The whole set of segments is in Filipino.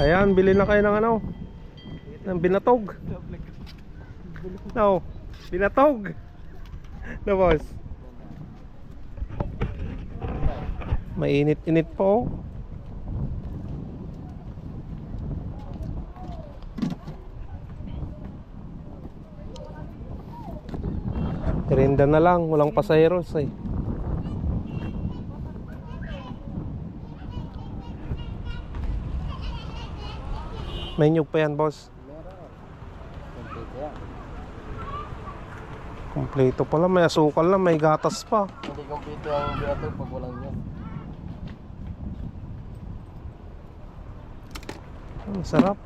Ayan, bili na kayo ng ano? Ng binatog. No, binatog. No, boss. Mainit-init po. Tirinda na lang, walang pasaheros eh. May nyug pa yan, boss. Kompleto pala, may asukal na, may gatas pa. Hindi kompleto ang biyato pag walang yan. Ang sarap.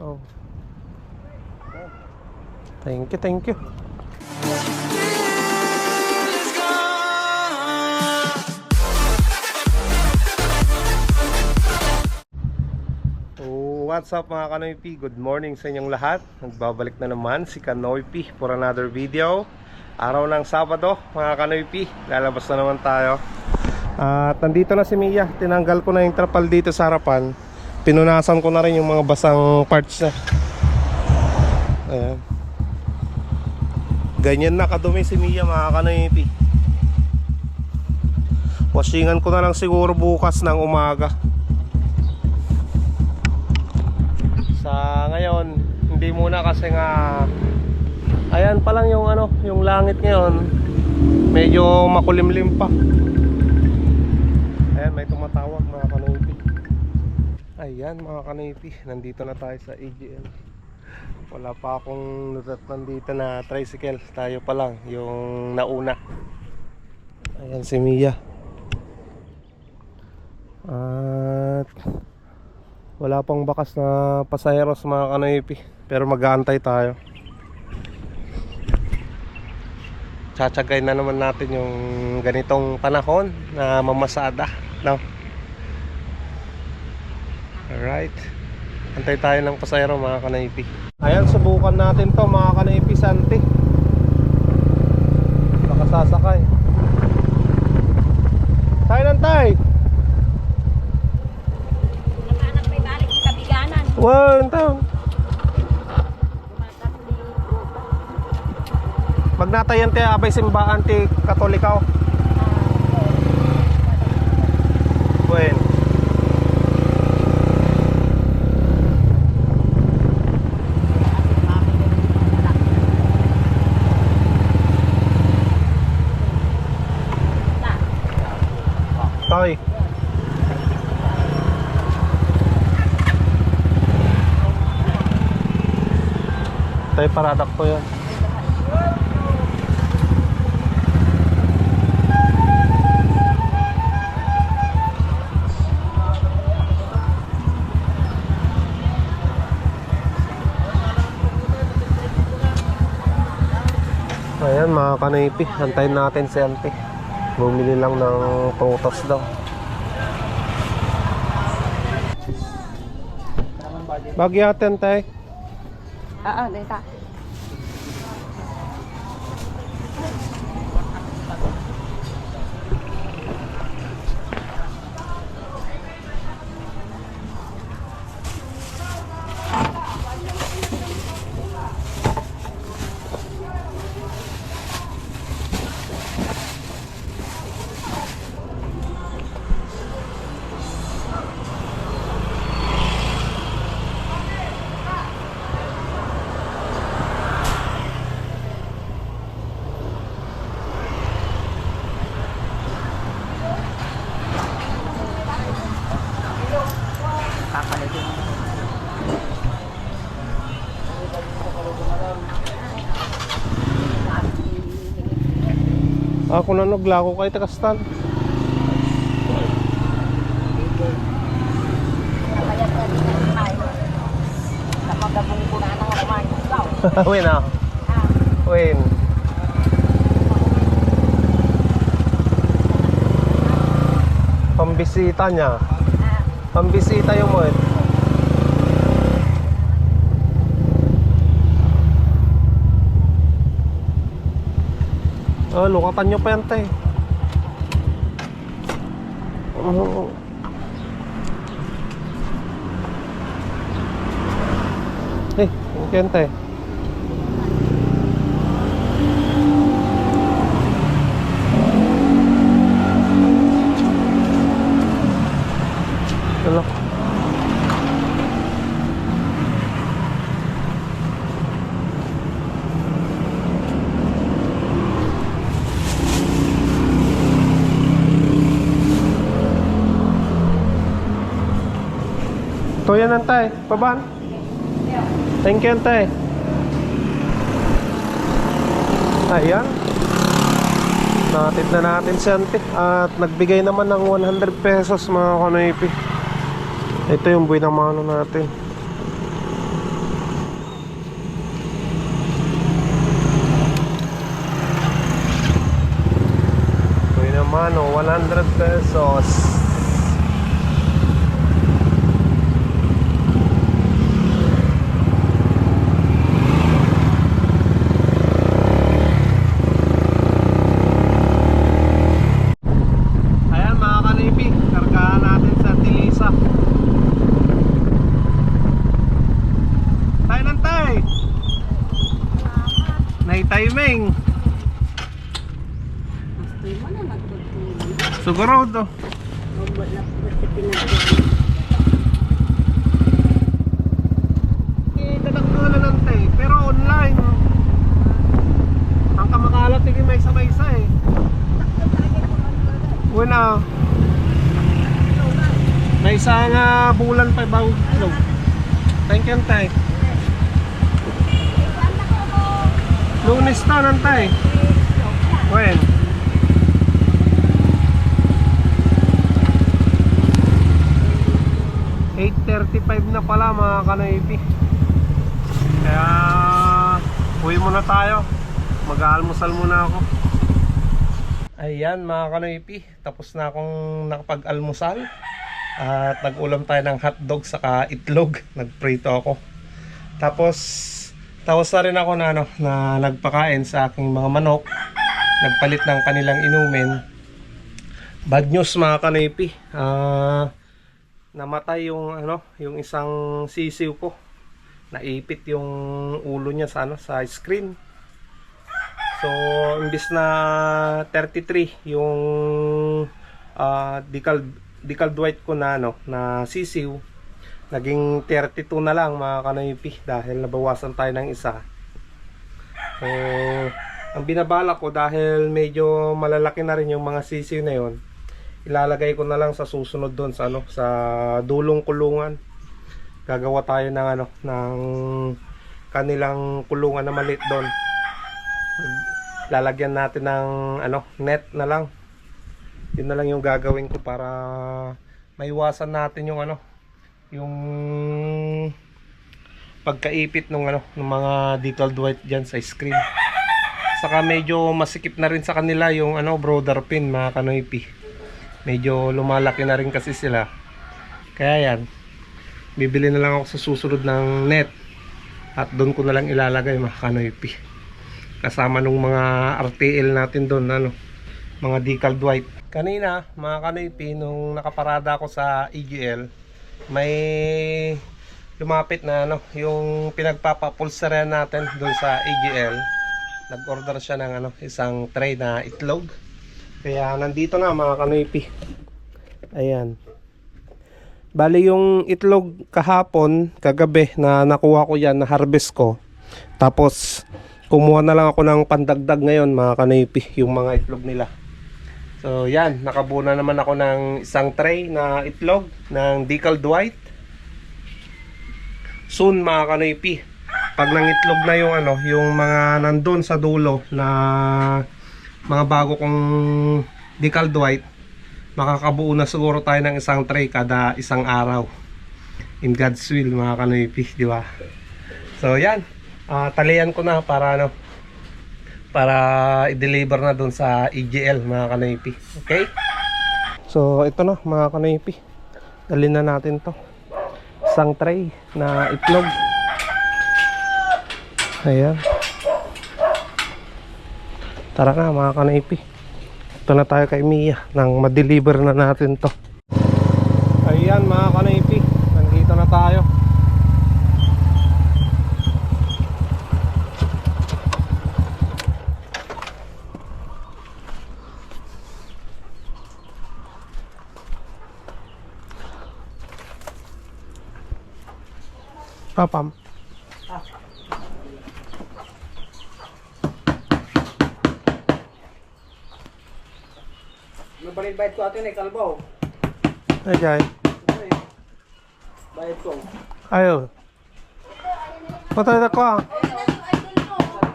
Oh. Thank you, thank you. What's up mga Kanoypi? Good morning sa inyong lahat. Nagbabalik na naman si Kanoypi for another video. Araw ng Sabado, mga Kanoypi. Lalabas na naman tayo. At nandito na si Mia. Tinanggal ko na yung trapal dito sa harapan. Pinunasan ko na rin yung mga basang parts na. Ayan. Ganyan na kadumi si Mia mga Kanoypi. Washingan ko na lang siguro bukas ng umaga. Sa ngayon, hindi muna kasi nga Ayan pa lang yung ano, yung langit ngayon. Medyo makulimlim pa. Ayan, may tumatawag mga kanipi. Ayan mga kanipi, nandito na tayo sa AGL. Wala pa akong nutat nandito na tricycle. Tayo pa lang, yung nauna. Ayan si Mia. Wala pang bakas na pasaheros mga kanipi. Pero mag-aantay tayo. Tsatsagay na naman natin yung ganitong panahon na mamasada. No? Alright. Antay tayo ng pasayro mga kanaypi. Ayan, subukan natin to mga kanaypi santi. Nakasasakay. Tayo Magnatayan tayo abay simbaan ti katolikaw. Buen. Toy. Tayo paradak ko yan. Kanaypi, antayin natin si Ante. Bumili lang ng prutas daw. Bagi atin tay. Oo, dito. Ako na naglako kay Takastan. Win ah. Win. Pambisita niya. Pambisita yung mo eh. Oh, lukatan nyo pa yan, tay. Oh. Eh, hey, yan. Yan antay. Paban. Thank you antay. Ayan. Natid na natin si ante. At nagbigay naman ng 100 pesos mga kanoipi. Ito yung buhay ng mano natin. Buhay ng mano, 100 pesos. Ayan mga kanipi, kargahan natin sa Tilisa. Tayo ng tay! Nay timing. Gusto mo na magtutulong. Sigurado. Mabot na po sa pinagdaan. Eh, dadagdagan na ng tay. Pero online. Ang kamakalat hindi may isa-isa eh. Una. May isang ah, bulan pa bago kilo. Thank you, tay. Lunes to, nantay. When? Eight thirty-five na pala mga kanaypi. Kaya uwi muna tayo. Mag-aalmusal muna ako. Ayan mga kanaypi, tapos na akong nakapag-almusal. At nag-ulam tayo ng hotdog saka itlog. Nagprito ako. Tapos tapos na rin ako na, ano, na nagpakain sa aking mga manok. Nagpalit ng kanilang inumin. Bad news mga kanaypi. Ah, namatay yung ano, yung isang sisiw ko. Naipit yung ulo niya sa ano, sa screen. So, imbis na 33 yung ah decal decal white ko na ano, na sisiw, naging 32 na lang mga kanoypi dahil nabawasan tayo ng isa. So, ang binabala ko dahil medyo malalaki na rin yung mga sisiw na yon ilalagay ko na lang sa susunod doon sa ano sa dulong kulungan. Gagawa tayo ng ano ng kanilang kulungan na maliit doon lalagyan natin ng ano net na lang. Yun na lang yung gagawin ko para maiwasan natin yung ano yung pagkaipit ng ano ng mga detailed white diyan sa screen. Saka medyo masikip na rin sa kanila yung ano brother pin mga kanoypi medyo lumalaki na rin kasi sila. Kaya yan bibili na lang ako sa susunod ng net. At doon ko na lang ilalagay mga kanoypi. Kasama nung mga RTL natin doon ano mga decaled white kanina mga kanoypi nung nakaparada ako sa EGL may lumapit na ano yung pinagpapapulsarian natin doon sa EGL nag-order siya ng ano isang tray na itlog kaya nandito na mga kanoypi. Ayan. Bali yung itlog kahapon kagabi na nakuha ko yan na harvest ko. Tapos kumuha na lang ako ng pandagdag ngayon mga kanoypi yung mga itlog nila. So yan nakabuna naman ako ng isang tray na itlog ng decaled white soon mga kanoypi pag nangitlog na yung ano yung mga nandun sa dulo na mga bago kong decaled white makakabuo na siguro tayo ng isang tray kada isang araw. In God's will mga kanoypi di ba? So yan. Ah, talian ko na para ano para i-deliver na dun sa EGL mga kanoypi. Okay? So ito na mga kanoypi. Dalhin na natin to. Isang tray na itlog. Ayan Tara na mga kanaipi. Ito na tayo kay Mia nang ma-deliver na natin to. Ayan mga kanaipi. Nandito na tayo. Papam. Ah. Nabalin bayad ko atin eh, kalbaw. Ay, jay. Bayad ko. Ayo. Patay na ko ah.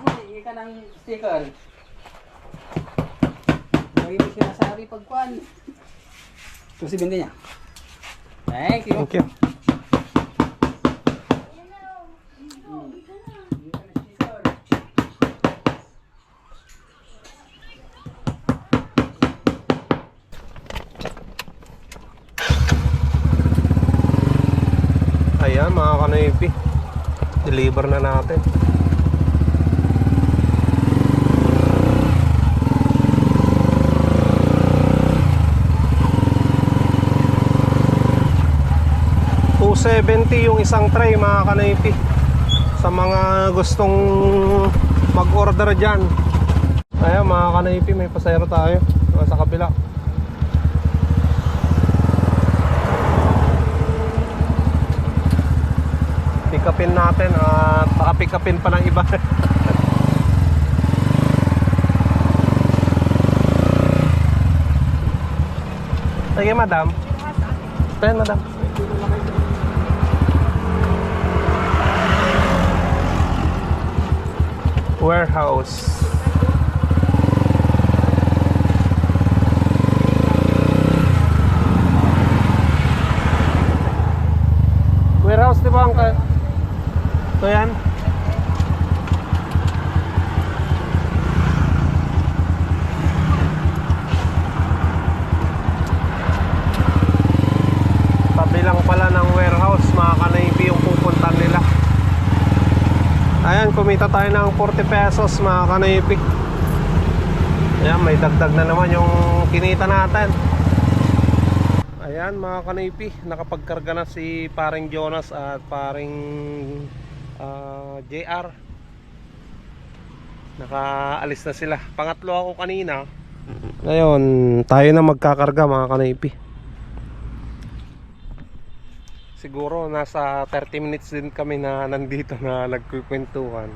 Mo, hingi ka ng sticker. Na sa hari pagkuhan. Ito si Bindi niya. Thank you. Thank you. Ayan mga kanoypi. Deliver na natin. $270 yung isang tray mga kanoypi sa mga gustong mag-order dyan ayan mga kanoypi may pasero tayo sa kabila pick upin natin at baka pick upin pa ng iba. Sige madam. Ayan madam. Warehouse. Warehouse di ba ang Ito yan? Tabi lang pala ng warehouse mga kanaypi yung pupuntan nila. Ayan, kumita tayo ng 40 pesos mga kanaypi. Ayan, may dagdag na naman yung kinita natin. Ayan mga kanaypi, nakapagkarga na si paring Jonas at paring ah, JR. Nakaalis na sila. Pangatlo ako kanina. Ngayon, tayo na magkakarga mga kanaypi. Siguro nasa 30 minutes din kami na nandito na nagkukwentuhan.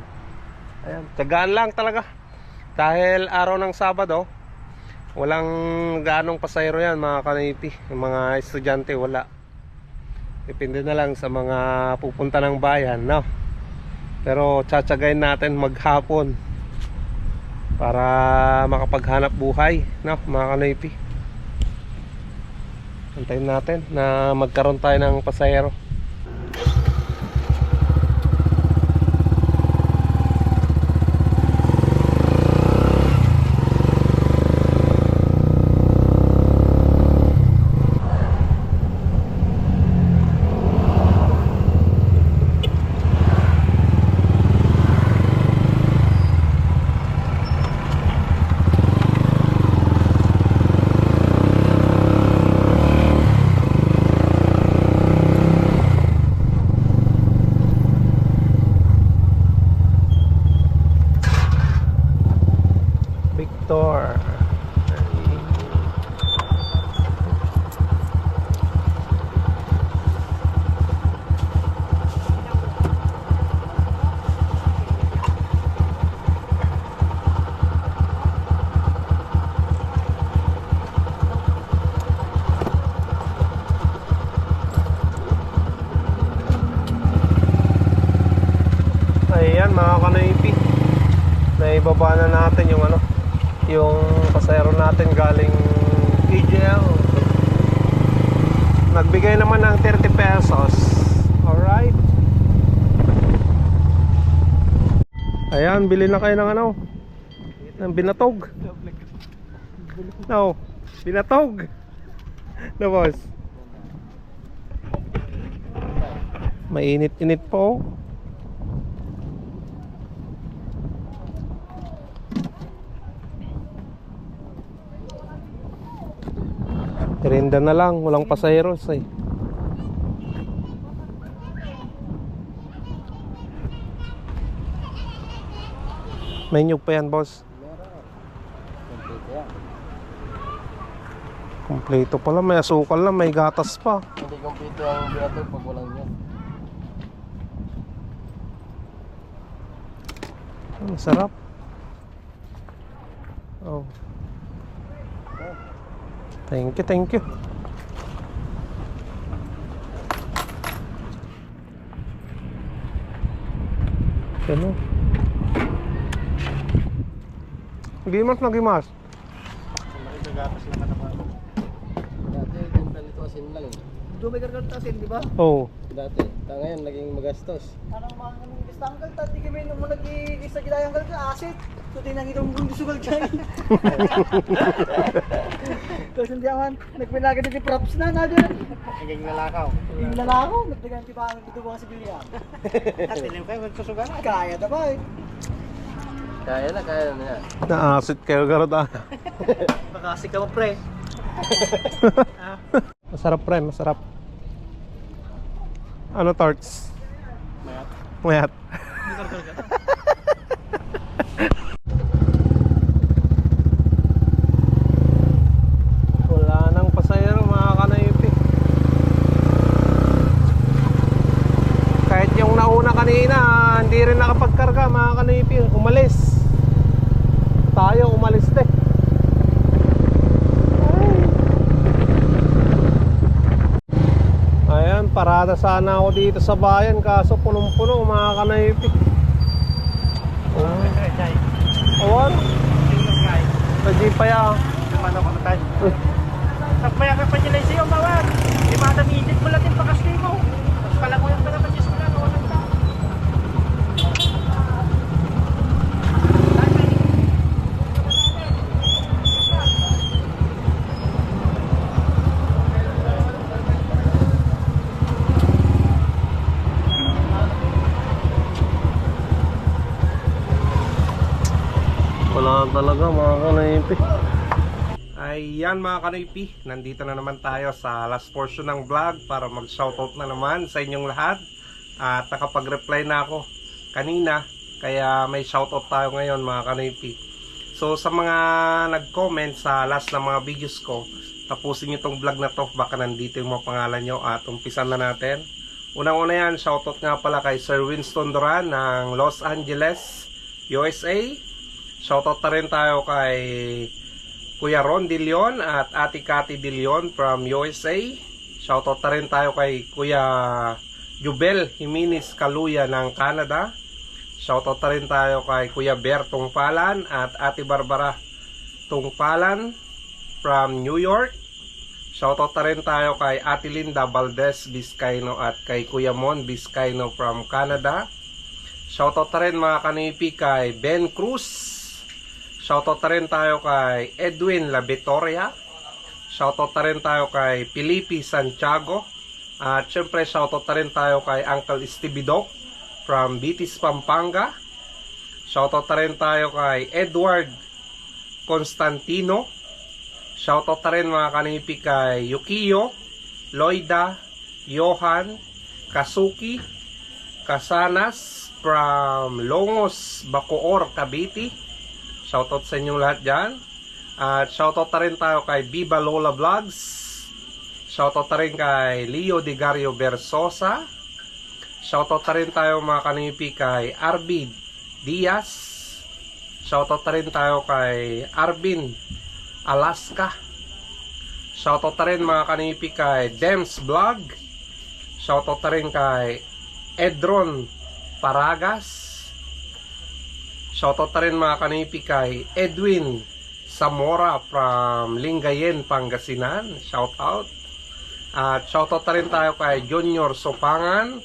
Ayan, tagaan lang talaga. Dahil araw ng Sabado, walang ganong pasayro yan mga kanipi. Yung mga estudyante wala. Depende na lang sa mga pupunta ng bayan, no? Pero tsatsagayin natin maghapon para makapaghanap buhay, no? Mga kanipi. Antayin natin na magkaroon tayo ng pasahero. Victor. Ayan mga kanoypi Naibaba na natin yung ano Yung pasayro natin galing KJL Nagbigay naman ng 30 pesos Alright Ayan, bili na kayo ng ano? Ng binatog? No, binatog. Na boss. Mainit-init po. Tirinda na lang, walang pasaheros eh. May nyug pa yan, boss. Kompleto pala, may asukal na, may gatas pa. Hindi kompleto ang binato pag walang yan. Ang sarap. Oh. Thank you, thank you. Ganun. Gimas na gimas. Dati, yung ganito asin lang eh. Doon may karkarta asin, di ba? Oh. Dati. Ta ngayon, naging magastos. Anong mga kanong istanggal, tati kami nung nag-isa gidayang kal ka, asit. So, tinang itong bundi sugal dyan. Tapos hindi aman, nagpinaga din si props na, na dyan. Naging nalakaw. Yung lalako, nagdagan ti pa dito mga sibilyan. At ilim kayo, magsusugan. Kaya na ba eh. Kaya na, kaya na yan. Naasit kayo garot ah. Makasik ka mo pre. Masarap pre, masarap. Ano tarts? Mayat. Mayat. Wala nang pasayero mga kanaypi. Kahit yung nauna kanina, hindi rin nakapagkarga mga kanaypi. Umalis. Tayo umalis din. Ayan, parada sana ako dito sa bayan kaso punong-puno mga kanaypi. Oh. Awan, sa Jeepaya. Paano ko tayo? Nagmaya ka pa nila siya, bawat. Di ba minit mo lang yung pakasti mo. Tapos pala ko yung pala pa mo lang. Walang ta. Wala talaga mga kanaypi. Ayan mga kanaypi, nandito na naman tayo sa last portion ng vlog para mag-shoutout na naman sa inyong lahat. At nakapag-reply na ako kanina, kaya may shoutout tayo ngayon mga kanaypi. So sa mga nag-comment sa last na mga videos ko, tapusin nyo tong vlog na to, baka nandito yung mga pangalan nyo at umpisan na natin. Unang-una yan, shoutout nga pala kay Sir Winston Duran ng Los Angeles, USA. Shoutout na rin tayo kay Kuya Ron De Leon at Ate Cathy De Leon from USA. Shoutout na rin tayo kay Kuya Jubel Jimenez Kaluya ng Canada. Shoutout na rin tayo kay Kuya Ber Tungpalan at Ate Barbara Tungpalan from New York. Shoutout na rin tayo kay Ate Linda Valdez Vizcaino at kay Kuya Mon Vizcaino from Canada. Shoutout na rin mga kanipi kay Ben Cruz. Shoutout na rin tayo kay Edwin La Vitoria. Shoutout na rin tayo kay Felipe Santiago. At syempre shoutout na rin tayo kay Uncle Stevie Doc from Bitis, Pampanga. Shoutout na rin tayo kay Edward Constantino. Shoutout na rin mga kanipi kay Yukiyo, Loida, Johan, Kasuki, Kasanas from Longos, Bacoor, Cavite. Shoutout sa inyong lahat dyan. At shoutout na rin tayo kay Viva Lola Vlogs. Shoutout na rin kay Leo Digario Versosa. Shoutout na rin tayo mga kanipi kay Arvid Diaz. Shoutout na rin tayo kay Arvin Alaska. Shoutout na rin mga kanipi kay Dems Vlog. Shoutout na rin kay Edron Paragas. Shoutout na rin mga kanipi kay Edwin Zamora from Lingayen, Pangasinan. Shoutout. At shoutout na rin tayo kay Junior Sopangan.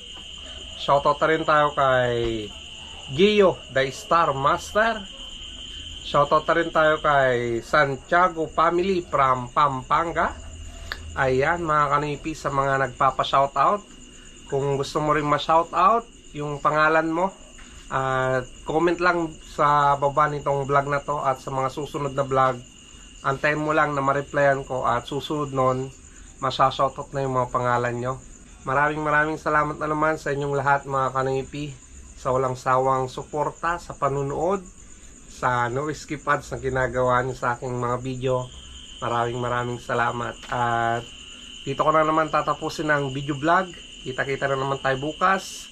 Shoutout na rin tayo kay Gio, the Star Master. Shoutout na rin tayo kay Santiago Family from Pampanga. Ayan mga kanipi sa mga nagpapa-shoutout. Kung gusto mo rin ma-shoutout, yung pangalan mo, at comment lang sa baba nitong vlog na to at sa mga susunod na vlog. Antayin mo lang na ma-replyan ko at susunod nun, masashoutout na yung mga pangalan nyo. Maraming maraming salamat na naman sa inyong lahat mga kanipi sa walang sawang suporta sa panunood sa no skip ads na ginagawa niyo sa aking mga video. Maraming maraming salamat. At dito ko na naman tatapusin ang video vlog. Kita-kita na naman tayo bukas.